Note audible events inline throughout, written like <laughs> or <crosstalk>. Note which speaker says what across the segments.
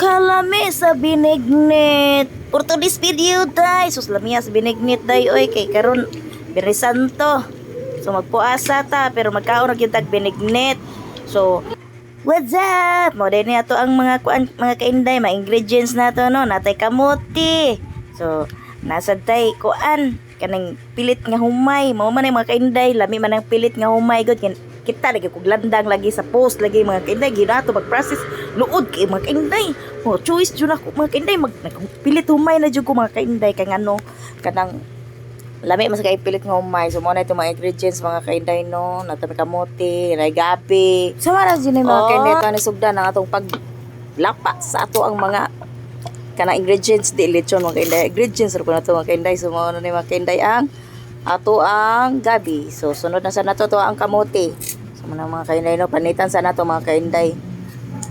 Speaker 1: kalami sa binignit. For today's video, day. Sus, lamiya sa binignit, day. Oy, kay karon Biri Santo. So, magpuasa ta, pero magkaon na kita binignit. So, What's up? Mo din ato ang mga kuan mga kainday, mga ingredients nato no, natay kamuti. So, nasa tay kuan kanang pilit nga humay, mao man ang mga kainday, lami man ang pilit nga humay kin kita lagi kog landang lagi sa post lagi mga kainday ginato mag-process luod kay mga kainday. Mo choice jud ako mga kainday mag pilit humay na jud ko mga kainday kay ngano kanang lami mas kay pilit nga humay. So mo na itong mga ingredients mga kainday no natami kamote nay gabi. Sa maras yun yung mga
Speaker 2: Oh.
Speaker 1: kainday to ni sugdan ang atong pag lapa sa ato ang mga kana ingredients di lechon mga kainday ingredients ra po na to mga kainday so mo na ni mga kainday ang ato ang gabi. So sunod na sa nato to ang kamote so mo na mga kainday no? Panitan sa nato mga kainday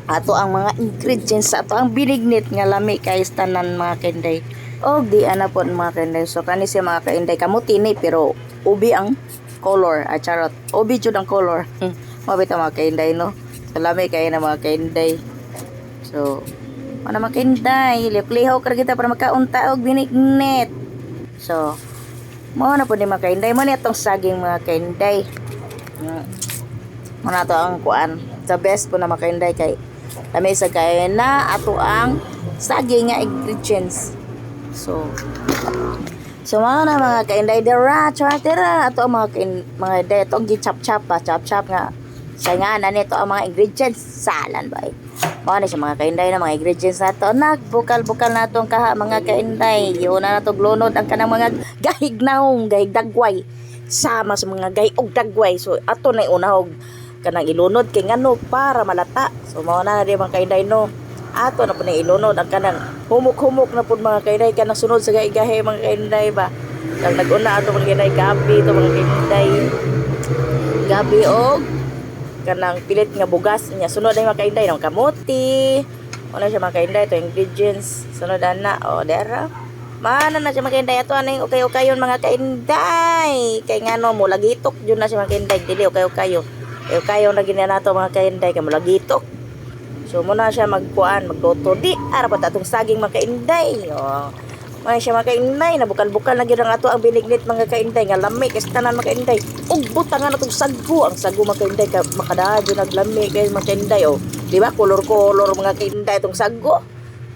Speaker 1: ato ang mga ingredients ato ang binignit nga lami kay tanan mga kainday og di ana po mga kainday so kani siya mga kainday kamuti ni pero ubi ang color at charot. Ubi jud ang color. <laughs> Mabita mga kainday no? So lami kay na mga kainday so ano mga kainday lihaw kar kita para makaunta og binignit. So mo na po ni mga kainday mo ni atong saging mga kainday Mm. Mo na to ang kuan the best po na mga kainday kay Lami sa kaya na ato ang saging nga ingredients. So, so mga na mga kainday dira, chartera, ato ang mga kain, mga day, ito ang gichap-chap pa, chap-chap nga. Sa nga na nito ang mga ingredients, salan ba eh. Mga na siya mga kainday na mga ingredients na to. Nagbukal-bukal na itong kaha mga kainday. Yun na na to glunod ang kanang mga gahignaong, gahig dagway. Sama sa mga gahig og dagway. So, ato na unahog kanang ilunod kay ngano para malata. So mao na di mga kainday no. Ato na po na ilunod ang kanang humok-humok na po mga kainday kanang sunod sa gaigahe mga kainday ba. Kang nag-una ato mga kainday gabi to mga kainday. Gabi og kanang pilit nga bugas niya sunod ay mga kainday ng kamuti. Wala siya mga kainday to ingredients. Sunod na o dera. Mana na siya mga kainday ato ano yung ukay-ukayon mga kainday. Kay ngano mo lagitok jud na siya mga kainday dili ukay-ukayo. Kaya kayo na ganyan nato mga kainday kay mulagitok. So muna siya magkuan, magluto di ara pa tatong saging mga kainday. Oh. May siya mga kainday na bukal-bukal na gyud ang ato ang binignit mga kainday nga lami kay tanan mga kainday. Ug butangan natong sago ang sago mga kainday ka makadadyo naglami kay mga kainday oh. Di ba kolor-kolor mga kainday itong sago.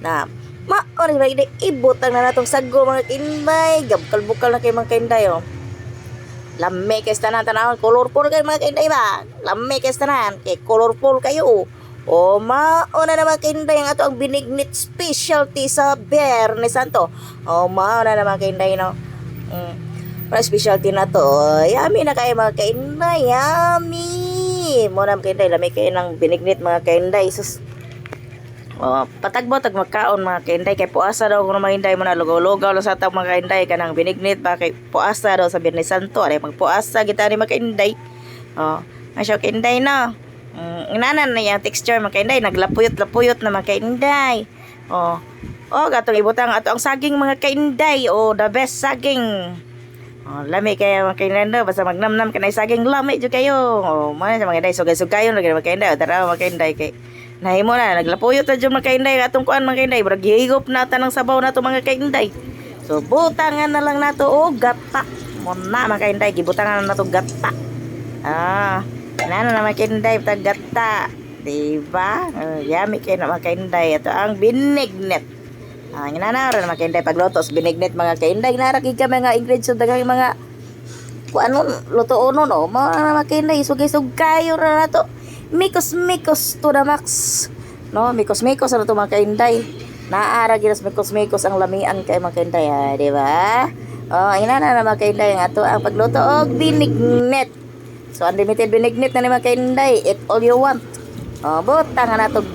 Speaker 1: Na ma ora ba ini ibutang na natong sago mga kainday. Gabukal-bukal na kay mga kainday oh. Lami kay tanan tanaw colorful kay mga kainday ba? Lami kay tanan kay colorful kayo. O mauna naman kainday ang ato ang binignit specialty sa Biyernes Santo. O mauna naman kainday no. Mm. Para specialty na to. Yummy na kayo mga kainday. Yummy. Mo naman kainday lami kayo ng binignit mga kainday. Sus. Oh, patagbo tag magkaon mga kainday kay puasa daw kung mga kainday mo na lugaw-lugaw lang sa atong mga kainday kanang binignit ba kay puasa daw sa Biyernes Santo ay magpuasa kita ni mga. Oh, ay siya kainday na. Mm, inanan na yung texture mga kainday naglapuyot-lapuyot na mga kainday. Oh. Oh, gatong ibutang ato ang saging mga kainday. Oh, the best saging. Oh, lami kayo mga kainday. Basta magnamnam ka na yung saging lami dyan kayo. Oh, mga sa mga kainday. Sugay-sugayon lagi mga kainday. O, tara mga kainday kay Nahimo na, naglapuyot na dyan mga kainday. Atong kuan mga kainday. Brag higop na tanang sabaw na to mga kainday. So, butangan na lang nato o gata. Muna mga kainday. Gibutangan na nato gata. Ah, nana na mga kainday. Tag gata. Diba? Uh, yummy kayo na mga kainday. Ito ang binignet. Ah, uh, na mga kainday. Pagluto sa binignet mga kainday. Narakig ka mga ingredients. Dagang mga kung ano, luto uno no. Mga mga kainday. Sugay-sugay yun na nato mikos-mikos to the max. No, mikos-mikos ano to mga kainday. Naara ginas mikos-mikos ang lamian kay mga kainday, ah, di ba? Oh, ina na na mga kainday ang ato ang pagluto og binignet. So unlimited binignet na ni mga kainday. Eat all you want. Oh, butang na nato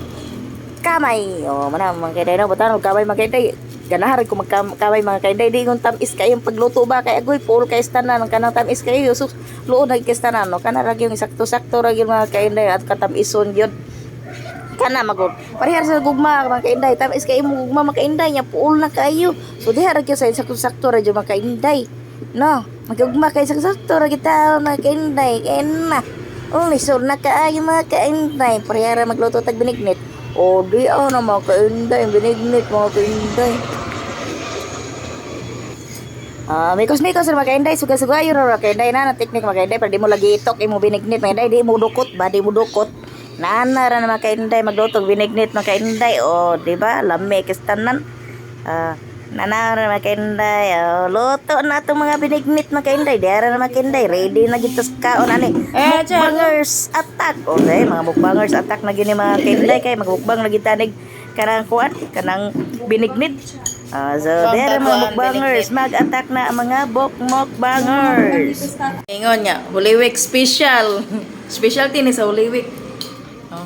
Speaker 1: kamay. Oh, mana mga kainday no, butang kamay mga kainday. Ganahan ko magkamay mga kainday di kung tamis kay yung pagluto ba kay? Agoy full kay tanan. Kanang tamis kayo sus luod na kay tanan no? Kana ra yung sakto-sakto ra yung mga kainday at katamison gyud. Kana magod. Parehar sa gugma mga kainday tamis kay mo gugma mga kainday nya full na kayo. So diha ra gyud sa sakto-sakto ra yung mga kainday no? Magugma kay sakto ra kita mga kainday kay na. Oh, lisod na kaayo mga kainday. Parehara magluto tag binignit. O di na mga kainday, binignit mga kainday. Ah, mikos mikos ra mga kainday, suga suga yun ra kainday na na teknik mga kainday, pero di mo lagi itok imo binignit mga kainday, di mo dukot ba di mo dukot. Nana ra na mga kainday magdutog binignit mga kainday, o di ba? Lami kistanan. Ah, nana ra mga kainday, oh, luto na itong mga binignit mga kainday, di ra na mga kainday, ready na gitos kaon ani.
Speaker 2: Eh.
Speaker 1: Mukbangers attack. Okay, mga mukbangers attack na gini mga kainday kay magmukbang lagi tanig kanang kuan, kanang binignit. Ah, so,
Speaker 2: So,
Speaker 1: there mga mukbangers, mag-attack na ang mga bok mukbangers.
Speaker 2: Ingon niya, Holy Week special. <laughs> Specialty ni sa Holy Week. Oh.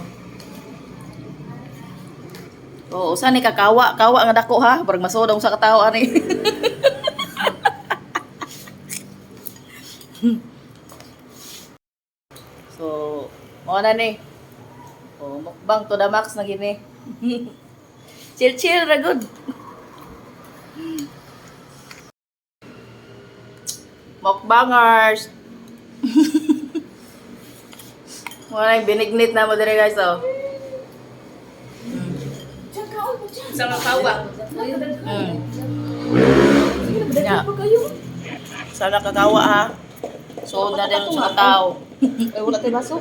Speaker 2: Oo, oh, saan ni kakawa? Kawa nga dako ha? Parang masodong sa katawa ni. <laughs> so, mo na ni. Oh, mukbang to the max na gini. <laughs> chill chill ra good. Mukbangers. Wala yung binignit na mo dire guys oh. Sa kakawa. Mm. Yeah. Sana kakawa ha. So na din sa tao.
Speaker 3: Ay, wala tayo baso.